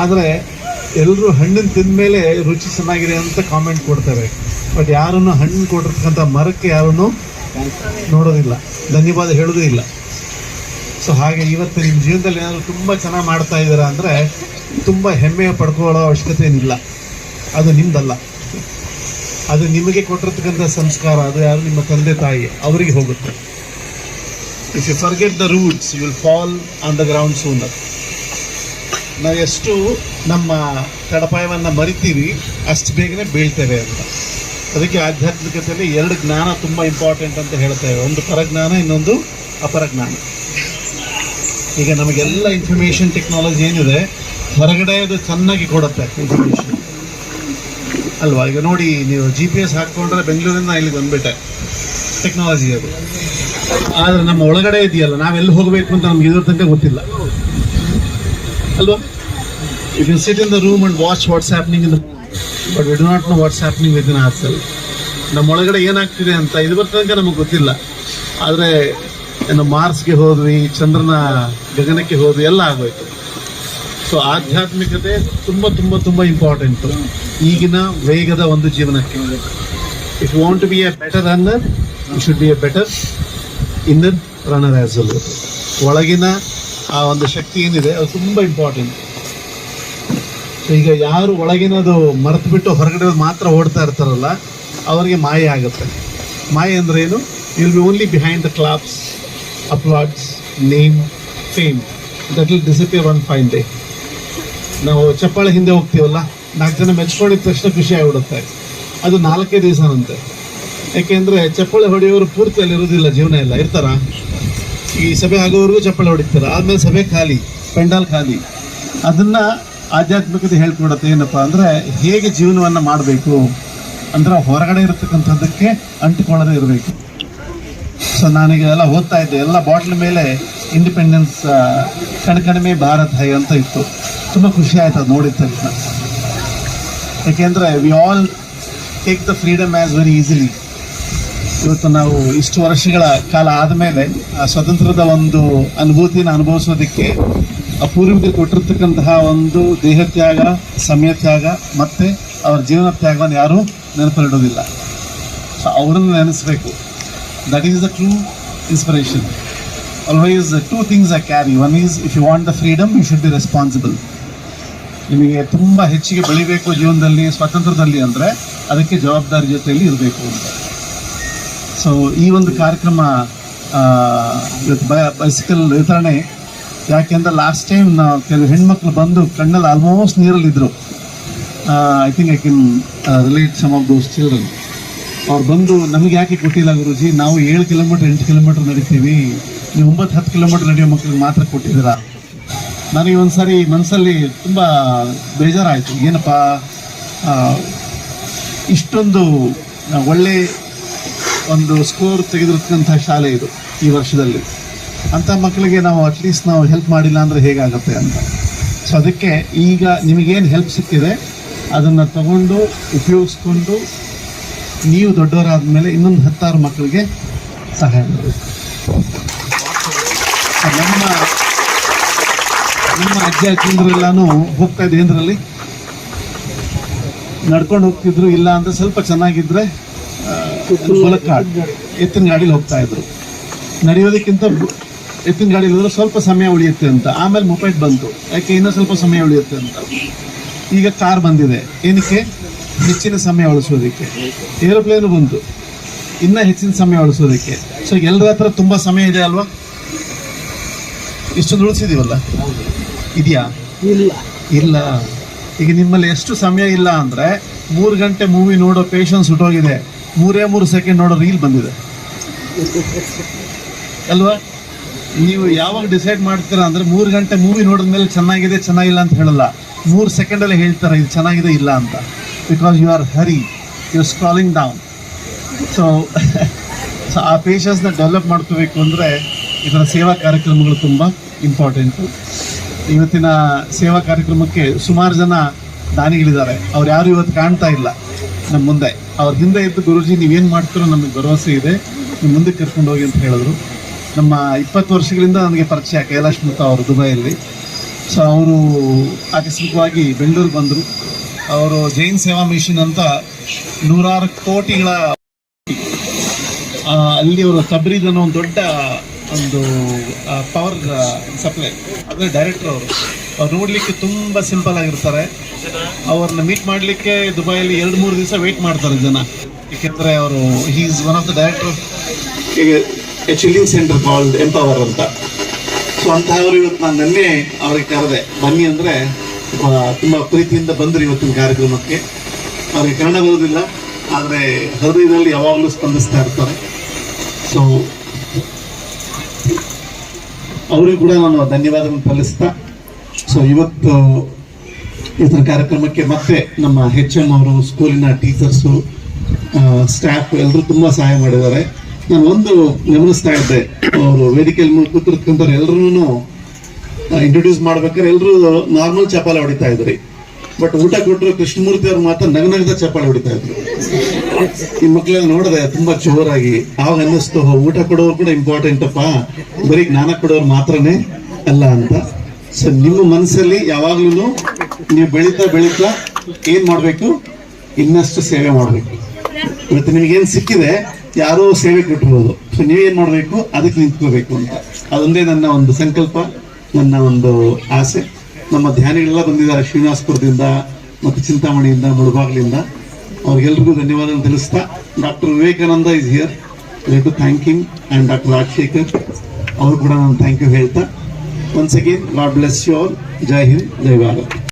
ಆದರೆ ಎಲ್ಲರೂ ಹಣ್ಣನ್ನು ತಿಂದಮೇಲೆ ರುಚಿ ಚೆನ್ನಾಗಿದೆ ಅಂತ ಕಾಮೆಂಟ್ ಕೊಡ್ತಾರೆ. ಬಟ್ ಯಾರನ್ನು ಹಣ್ಣು ಕೊಟ್ಟಿರ್ತಕ್ಕಂಥ ಮರಕ್ಕೆ ಯಾರನ್ನು ನೋಡೋದಿಲ್ಲ. ಧನ್ಯವಾದ ಹೇಳೋದೂ ಇಲ್ಲ. ಸೊ ಹಾಗೆ ಇವತ್ತು ನಿಮ್ಮ ಜೀವನದಲ್ಲಿ ಏನಾದರೂ ತುಂಬ ಚೆನ್ನಾಗಿ ಮಾಡ್ತಾ ಇದ್ದೀರಾ ಅಂದರೆ ತುಂಬ ಹೆಮ್ಮೆ ಪಡ್ಕೊಳ್ಳೋ ಅವಶ್ಯಕತೆ ಏನಿಲ್ಲ. ಅದು ನಿಮ್ಮದಲ್ಲ ಅದು ನಿಮಗೆ ಕೊಟ್ಟಿರ್ತಕ್ಕಂಥ ಸಂಸ್ಕಾರ, ಅದು ಯಾರು ನಿಮ್ಮ ತಂದೆ ತಾಯಿ, ಅವರಿಗೆ ಹೋಗುತ್ತೆ. If you forget the roots you will fall on the ground sooner ನಾವು ಎಷ್ಟು ನಮ್ಮ ತಡಪಾಯವನ್ನು ಮರಿತೀವಿ, ಅಷ್ಟು ಬೇಗನೆ ಬೀಳ್ತೇವೆ ಅಂತ. ಅದಕ್ಕೆ ಆಧ್ಯಾತ್ಮಿಕತೆಯಲ್ಲಿ ಎರಡು ಜ್ಞಾನ ತುಂಬ ಇಂಪಾರ್ಟೆಂಟ್ ಅಂತ ಹೇಳ್ತೇವೆ ಒಂದು ಪರಜ್ಞಾನ, ಇನ್ನೊಂದು ಅಪರಜ್ಞಾನ. ಈಗ ನಮಗೆಲ್ಲ ಇನ್ಫಾರ್ಮೇಷನ್ ಟೆಕ್ನಾಲಜಿ ಏನಿದೆ, ಹೊರಗಡೆ ಅದು ಚೆನ್ನಾಗಿ ಕೊಡುತ್ತೆ ಇನ್ಫಾರ್ಮೇಷನ್ ಅಲ್ವಾ? ಈಗ ನೋಡಿ, ನೀವು ಜಿ ಪಿ ಎಸ್ ಹಾಕ್ಕೊಂಡ್ರೆ ಬೆಂಗಳೂರಿಂದ ಇಲ್ಲಿಗೆ ಬಂದ್ಬಿಟ್ಟೆ. ಟೆಕ್ನಾಲಜಿ ಅದು. ಆದರೆ ನಮ್ಮ ಒಳಗಡೆ ಇದೆಯಲ್ಲ, ನಾವೆಲ್ಲಿ ಹೋಗಬೇಕು ಅಂತ ನಮ್ಗೆ ಇದ್ರ ತನಕ ಗೊತ್ತಿಲ್ಲ. ಅಲ್ವಾ? You can sit in the room and watch what's happening in the but we do not know what's happening within ourselves. ನಮ್ಮ ಒಳಗಡೆ ಏನಾಗ್ತಿದೆ ಅಂತ ಇದು ತನಕ ನಮಗೆ ಗೊತ್ತಿಲ್ಲ. ಆದರೆ ಏನು ಮಾರ್ಸ್ಗೆ ಹೋದ್ವಿ, ಚಂದ್ರನ ಗಗನಕ್ಕೆ ಹೋದ್ವಿ, ಎಲ್ಲ ಆಗೋಯ್ತು. ಸೊ ಆಧ್ಯಾತ್ಮಿಕತೆ ತುಂಬ ತುಂಬ ತುಂಬ ಇಂಪಾರ್ಟೆಂಟು ಈಗಿನ ವೇಗದ ಒಂದು ಜೀವನಕ್ಕೆ. If want be a better runner you should be a better inner runner as ಒಳಗಿನ ಆ ಒಂದು ಶಕ್ತಿ ಏನಿದೆ, ಅದು ತುಂಬ ಇಂಪಾರ್ಟೆಂಟ್ ಈಗ ಯಾರು ಒಳಗಿನದು ಮರೆತು ಬಿಟ್ಟು ಹೊರಗಡೆ ಮಾತ್ರ ಓಡ್ತಾ ಇರ್ತಾರಲ್ಲ, ಅವರಿಗೆ ಮಾಯೆ ಆಗುತ್ತೆ. ಮಾಯ ಅಂದ್ರೆ ಏನು? Will be only behind the claps applauds name fame that will disappear one fine day ನಾವು ಚಪ್ಪಾಳೆ ಹಿಂದೆ ಹೋಗ್ತೀವಲ್ಲ, ನಾಲ್ಕು ಜನ ಮೆಚ್ಕೊಂಡಿದ ತಕ್ಷಣ ಖುಷಿ ಆಗಿಬಿಡುತ್ತೆ. ಅದು ನಾಲ್ಕೇ ದಿವಸನಂತೆ. ಯಾಕೆಂದ್ರೆ ಚಪ್ಪಾಳೆ ಹೊಡೆಯೋರು ಪೂರ್ತಿ ಅಲ್ಲಿ ಇರೋದಿಲ್ಲ ಜೀವನ ಎಲ್ಲ ಇರ್ತಾರ? ಈ ಸಭೆ ಆಗೋವರೆಗೂ ಚಪ್ಪಾಳೆ ಹೊಡಿತಾರೆ? ಆದ್ಮೇಲೆ ಸಭೆ ಖಾಲಿ, ಪೆಂಡಾಲ್ ಖಾಲಿ. ಅದನ್ನ ಆಧ್ಯಾತ್ಮಿಕತೆ ಹೇಳ್ಕೊಡತ್ತೆ ಏನಪ್ಪ ಅಂದ್ರೆ ಹೇಗೆ ಜೀವನವನ್ನ ಮಾಡಬೇಕು ಅಂದ್ರೆ ಹೊರಗಡೆ ಇರತಕ್ಕಂಥದ್ದಕ್ಕೆ ಅಂಟಿಕೊಳ್ಳದೆ ಇರಬೇಕು. ಸೊ ನಾನೀಗ ಎಲ್ಲ ಓದ್ತಾ ಇದ್ದೆ. ಎಲ್ಲ ಬಾಟ್ಲ್ ಮೇಲೆ ಇಂಡಿಪೆಂಡೆನ್ಸ್ ಕಣ್ಕಣಿಮೆ ಭಾರತ್ ಹೈ ಅಂತ ಇತ್ತು. ತುಂಬ ಖುಷಿ ಆಯ್ತು ಅದು ನೋಡಿದ ತಕ್ಷಣ. ಯಾಕೆಂದರೆ we all take the freedom as very easily ಇವತ್ತು ನಾವು ಇಷ್ಟು ವರ್ಷಗಳ ಕಾಲ ಆದಮೇಲೆ ಆ ಸ್ವತಂತ್ರದ ಒಂದು ಅನುಭೂತಿನ ಅನುಭವಿಸೋದಕ್ಕೆ ಪೂರ್ವಿಕರು ಕೊಟ್ಟಿರ್ತಕ್ಕಂತಹ ಒಂದು ದೇಹ ತ್ಯಾಗ, ಸಮಯ ತ್ಯಾಗ, ಮತ್ತು ಅವರ ಜೀವನ ತ್ಯಾಗವನ್ನು ಯಾರೂ ನೆನಪಲ್ಲಿಡೋದಿಲ್ಲ. ಸೊ ಅವರನ್ನು ನೆನೆಸಬೇಕು. That is the true inspiration always two things I carry one is if you want the freedom you should be responsible ನಿಮಗೆ ತುಂಬ ಹೆಚ್ಚಿಗೆ ಬೆಳಿಬೇಕು ಜೀವನದಲ್ಲಿ, ಸ್ವಾತಂತ್ರ್ಯದಲ್ಲಿ ಅಂದರೆ ಅದಕ್ಕೆ ಜವಾಬ್ದಾರಿ ಜೊತೆಯಲ್ಲಿ ಇರಬೇಕು ಅಂತ. ಸೊ ಈ ಒಂದು ಕಾರ್ಯಕ್ರಮ ಇವತ್ತು ಬೈಸಿಕಲ್ ವಿತರಣೆ ಯಾಕೆಂದ್ರೆ ಲಾಸ್ಟ್ ಟೈಮ್ ನಾವು ಕೆಲವು ಹೆಣ್ಮಕ್ಳು ಬಂದು ಕಣ್ಣಲ್ಲಿ almost ನೀರಲ್ಲಿದ್ದರು I think I can relate some of those children ಅವ್ರು ಬಂದು ನಮಗೆ ಯಾಕೆ ಕೊಟ್ಟಿಲ್ಲ ಗುರುಜಿ? ನಾವು ಏಳು ಕಿಲೋಮೀಟರ್ ಎಂಟು ಕಿಲೋಮೀಟರ್ ನಡೀತೀವಿ. ನೀವು ಒಂಬತ್ತು ಹತ್ತು ಕಿಲೋಮೀಟರ್ ನಡೆಯೋ ಮಕ್ಕಳಿಗೆ ಮಾತ್ರ ಕೊಟ್ಟಿದ್ದೀರಾ? ನನಗೆ ಒಂದು ಸಾರಿ ಮನಸ್ಸಲ್ಲಿ ತುಂಬ ಬೇಜಾರಾಯಿತು. ಏನಪ್ಪ? ಇಷ್ಟೊಂದು ಒಳ್ಳೆ ಒಂದು ಸ್ಕೋರ್ ತೆಗೆದಿರ್ತಕ್ಕಂಥ ಶಾಲೆ ಇದು ಈ ವರ್ಷದಲ್ಲಿ. ಅಂಥ ಮಕ್ಕಳಿಗೆ ನಾವು ಅಟ್ಲೀಸ್ಟ್ ನಾವು ಹೆಲ್ಪ್ ಮಾಡಿಲ್ಲ ಅಂದರೆ ಹೇಗಾಗುತ್ತೆ ಅಂತ. ಸೊ ಅದಕ್ಕೆ ಈಗ ನಿಮಗೇನು ಹೆಲ್ಪ್ ಸಿಕ್ಕಿದೆ, ಅದನ್ನು ತಗೊಂಡು ಉಪಯೋಗಿಸ್ಕೊಂಡು ನೀವು ದೊಡ್ಡವರಾದ ಮೇಲೆ ಇನ್ನೊಂದು ಹತ್ತಾರು ಮಕ್ಕಳಿಗೆ ಸಹಾಯ ಮಾಡಬೇಕು. ನಮ್ಮ ನಮ್ಮ ಅಜ್ಜ ಅಜ್ಜಿಂದ್ರೆಲ್ಲೂ ಹೋಗ್ತಾ ಇದೆ ಏನರಲ್ಲಿ ನಡ್ಕೊಂಡು ಹೋಗ್ತಿದ್ರು, ಇಲ್ಲ ಅಂದರೆ ಸ್ವಲ್ಪ ಚೆನ್ನಾಗಿದ್ದರೆ ಹೊಲಕ್ಕ ಎತ್ತಿನ ಗಾಡೀಲಿ ಹೋಗ್ತಾ ಇದ್ರು. ನಡೆಯೋದಕ್ಕಿಂತ ಎತ್ತಿನ ಗಾಡಿ ಇಲ್ಲದ್ರೆ ಸ್ವಲ್ಪ ಸಮಯ ಉಳಿಯುತ್ತೆ ಅಂತ. ಆಮೇಲೆ ಮೊಪೈಟ್ ಬಂತು. ಯಾಕೆ ಇನ್ನೂ ಸ್ವಲ್ಪ ಸಮಯ ಉಳಿಯುತ್ತೆ ಅಂತ? ಈಗ ಕಾರ್ ಬಂದಿದೆ. ಏನಕ್ಕೆ? ಹೆಚ್ಚಿನ ಸಮಯ ಉಳಿಸೋದಕ್ಕೆ. ಏರೋಪ್ಲೇನು ಬಂತು. ಇನ್ನೂ ಹೆಚ್ಚಿನ ಸಮಯ ಉಳಿಸೋದಕ್ಕೆ. ಸೊ ಎಲ್ಲರ ಹತ್ರ ತುಂಬ ಸಮಯ ಇದೆ ಅಲ್ವಾ? ಇಷ್ಟೊಂದು ಉಳಿಸಿದೀವಲ್ಲ? ಇದೆಯಾ? ಇಲ್ಲ. ಇಲ್ಲ. ಈಗ ನಿಮ್ಮಲ್ಲಿ ಎಷ್ಟು ಸಮಯ ಇಲ್ಲ ಅಂದರೆ ಮೂರು ಗಂಟೆ ಮೂವಿ ನೋಡೋ ಪೇಷನ್ಸ್ ಹುಟ್ಟೋಗಿದೆ. ಮೂರೇ ಮೂರು ಸೆಕೆಂಡ್ ನೋಡೋ ರೀಲ್ ಬಂದಿದೆ. ಅಲ್ವಾ? ನೀವು ಯಾವಾಗ ಡಿಸೈಡ್ ಮಾಡ್ತೀರಾ ಅಂದ್ರೆ ಮೂರು ಗಂಟೆ ಮೂವಿ ನೋಡಿದ ಮೇಲೆ ಚೆನ್ನಾಗಿದೆ, ಚೆನ್ನಾಗಿಲ್ಲ ಅಂತ ಹೇಳಲ್ಲ. ಮೂರು ಸೆಕೆಂಡಲ್ಲಿ ಹೇಳ್ತಾರೆ, ಇದು ಚೆನ್ನಾಗಿದೆ, ಇಲ್ಲ ಅಂತ. Because you are hurry you are scrolling down so so ಆ ಪೇಷನ್ಸ್ನ ಡೆವಲಪ್ ಮಾಡ್ಕೋಬೇಕು ಅಂದರೆ ಇದರ ಸೇವಾ ಕಾರ್ಯಕ್ರಮಗಳು ತುಂಬ ಇಂಪಾರ್ಟೆಂಟು ಇವತ್ತಿನ ಸೇವಾ ಕಾರ್ಯಕ್ರಮಕ್ಕೆ ಸುಮಾರು ಜನ ದಾನಿಗಳಿದ್ದಾರೆ. ಅವ್ರು ಯಾರು ಇವತ್ತು ಕಾಣ್ತಾ ಇಲ್ಲ. ನಮ್ಮ ಮುಂದೆ. ಅವ್ರ ಹಿಂದೆ ಇದ್ದು ಗುರುಜಿ, ನೀವೇನು ಮಾಡ್ತೀರೋ ನಮಗೆ ಭರವಸೆ ಇದೆ. ನೀವು ಮುಂದೆ ಕರ್ಕೊಂಡು ಹೋಗಿ ಅಂತ ಹೇಳಿದ್ರು. ನಮ್ಮ ಇಪ್ಪತ್ತು ವರ್ಷಗಳಿಂದ ನನಗೆ ಪರಿಚಯ ಕೈಲಾಶ್ ಮುತ್ತ ಅವರು ದುಬೈಯಲ್ಲಿ. ಸೊ ಅವರು ಆಕಸ್ಮಿಕವಾಗಿ ಬೆಂಗಳೂರಿಗೆ ಬಂದರು. ಅವರು ಜೈನ್ ಸೇವಾ ಮಿಷನ್ ಅಂತ ನೂರಾರು ಕೋಟಿಗಳ ಅಲ್ಲಿ ಅವರು ಸಬ್ರೀದ್ ಅನ್ನೋ ಒಂದು ದೊಡ್ಡ ಒಂದು ಪವರ್ ಸಪ್ಲೈ ಅಂದರೆ ಡೈರೆಕ್ಟರ್ ಅವರು. ಅವ್ರು ನೋಡಲಿಕ್ಕೆ ತುಂಬ ಸಿಂಪಲ್ ಆಗಿರ್ತಾರೆ. ಅವ್ರನ್ನ ಮೀಟ್ ಮಾಡಲಿಕ್ಕೆ ದುಬೈಯಲ್ಲಿ ಎರಡು ಮೂರು ದಿವಸ ವೆಯ್ಟ್ ಮಾಡ್ತಾರೆ ಜನ. ಏಕೆಂದರೆ ಅವರು he is one of the director H live center called empower ಅಂತ. ಸೊ ಅಂತಹವರು ಇವತ್ತು ನಾನು ನಿನ್ನೆ ಅವ್ರಿಗೆ ಕರೆದೆ, ಬನ್ನಿ ಅಂದರೆ ತುಂಬ ಪ್ರೀತಿಯಿಂದ ಬಂದರು ಇವತ್ತಿನ ಕಾರ್ಯಕ್ರಮಕ್ಕೆ. ಅವ್ರಿಗೆ ಕನ್ನಡ ಬರೋದಿಲ್ಲ ಆದರೆ ಹೃದಯದಲ್ಲಿ ಯಾವಾಗಲೂ ಸ್ಪಂದಿಸ್ತಾ ಇರ್ತಾರೆ. ಸೊ ಅವರಿಗೂ ಕೂಡ ನಾನು ಧನ್ಯವಾದವನ್ನು ಸಲ್ಲಿಸ್ತಾ ಸೊ ಇವತ್ತು ಇವತ್ತಿನ ಕಾರ್ಯಕ್ರಮಕ್ಕೆ ಮತ್ತೆ ನಮ್ಮ ಹೆಚ್ ಎಂ ಅವರು ಸ್ಕೂಲಿನ ಟೀಚರ್ಸು ಸ್ಟಾಫ್ ಎಲ್ಲರೂ ತುಂಬ ಸಹಾಯ ಮಾಡಿದ್ದಾರೆ. ನಾನು ಒಂದು ಗಮನಿಸ್ತಾ ಇದ್ದೆ. ಅವರು ವೇದಿಕೆಯಲ್ಲಿ ಕೂತಿರ್ತಕ್ಕಂಥವ್ರು ಎಲ್ಲರೂ ಇಂಟ್ರೊಡ್ಯೂಸ್ ಮಾಡ್ಬೇಕಾದ್ರೆ ಎಲ್ಲರೂ ನಾರ್ಮಲ್ ಚಪಾಲೆ ಹೊಡಿತಾ ಇದ್ರಿ. ಬಟ್ ಊಟ ಕೊಟ್ಟರು ಕೃಷ್ಣಮೂರ್ತಿ ಅವ್ರು ಮಾತ್ರ ನಗನಗದ ಚಪಾಲೆ ಹೊಡಿತಾ ಇದ್ರು. ಈ ಮಕ್ಕಳೆಲ್ಲ ನೋಡಿದೆ ತುಂಬಾ ಜೋರಾಗಿ ಆವಾಗ ಅನ್ನಿಸ್ತು ಊಟ ಕೊಡೋರು ಕೂಡ ಇಂಪಾರ್ಟೆಂಟ್ ಅಪ್ಪ. ಬರೀ ಜ್ಞಾನ ಕೊಡೋರು ಮಾತ್ರನೇ ಅಲ್ಲ ಅಂತ. ಸೊ ನಿಮ್ಮ ಮನಸ್ಸಲ್ಲಿ ಯಾವಾಗ್ಲೂ ನೀವು ಬೆಳೀತಾ ಬೆಳೀತಾ ಏನ್ ಮಾಡ್ಬೇಕು? ಇನ್ನಷ್ಟು ಸೇವೆ ಮಾಡ್ಬೇಕು. ಇವತ್ತು ನಿಮಗೇನು ಸಿಕ್ಕಿದೆ? ಯಾರೋ ಸೇವೆ ಕೊಟ್ಟಿರೋದು. ಸೊ ನೀವೇನ್ ಮಾಡಬೇಕು? ಅದಕ್ಕೆ ನಿಂತ್ಕೋಬೇಕು ಅಂತ. ಅದೊಂದೇ ನನ್ನ ಒಂದು ಸಂಕಲ್ಪ, ನನ್ನ ಒಂದು ಆಸೆ. ನಮ್ಮ ಧ್ಯಾನಿಗಳೆಲ್ಲ ಬಂದಿದ್ದಾರೆ ಶ್ರೀನಿವಾಸಪುರದಿಂದ ಮತ್ತು ಚಿಂತಾಮಣಿಯಿಂದ, ಮುಳುಬಾಗ್ಲಿಂದ. ಅವ್ರಿಗೆಲ್ರಿಗೂ ಧನ್ಯವಾದ ತಿಳಿಸ್ತಾ, doctor Vivekananda is here to thank you and doctor Rajashekar ಅವರು ಕೂಡ ನಾನು ಥ್ಯಾಂಕ್ ಯು ಹೇಳ್ತಾ. Once again God bless you all Jai Hind, Jai Bharat.